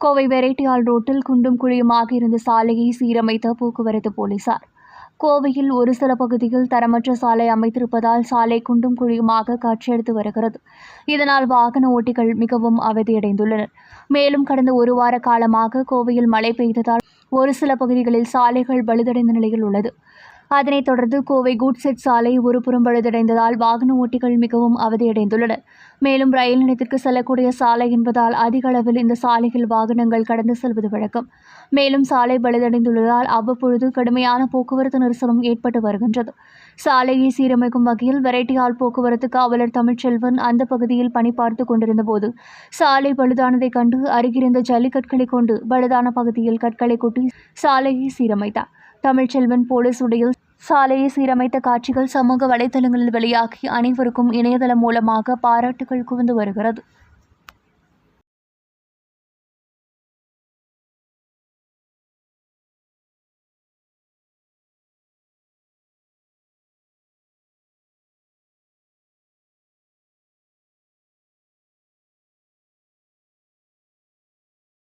கோவை வெரைட்டியால் ரோட்டில் குண்டும் குழியுமாக இருந்த சாலையை சீரமைத்த போக்குவரத்து போலீசார். கோவையில் ஒரு சில பகுதியில் தரமற்ற சாலை அமைத்திருப்பதால் சாலை குண்டும் குழியுமாக காட்சியெடுத்து வருகிறது. இதனால் வாகன ஓட்டிகள் மிகவும் அவதியடைந்துள்ளனர். மேலும் கடந்த ஒரு வார காலமாக கோவையில் மழை பெய்ததால் ஒரு சில பகுதிகளில் சாலைகள் பழுதடைந்த நிலையில் உள்ளது. அதனைத் தொடர்ந்து கோவை குட்செட் சாலை ஒருபுறம் பழுதடைந்ததால் வாகன ஓட்டிகள் மிகவும் அவதியடைந்துள்ளனர் மேலும் ரயில் நிலையத்திற்கு செல்லக்கூடிய சாலை என்பதால் அதிக அளவில் இந்த சாலையில் வாகனங்கள் கடந்து செல்வது வழக்கம். மேலும் சாலை பழுதடைந்துள்ளதால் அவ்வப்பொழுது கடுமையான போக்குவரத்து நெரிசலும் ஏற்பட்டு வருகின்றது. சாலையை சீரமைக்கும் வகையில் வெரைட்டியால் போக்குவரத்து காவலர் தமிழ்ச்செல்வன் அந்த பகுதியில் பணி பார்த்து கொண்டிருந்த போது சாலை பழுதானதைக் கண்டு அருகிருந்த ஜல்லிக்கற்களை கொண்டு பழுதான பகுதியில் கற்களை கொட்டி சாலையை சீரமைத்தார். தமிழ்ச்செல்வன் போலீஸ் உடையில் சாலையை சீரமைத்த காட்சிகள் சமூக வலைதளங்களில் வெளியாகி அனைவருக்கும் இணையதளம் மூலமாக பாராட்டுகள் குவிந்து வருகிறது.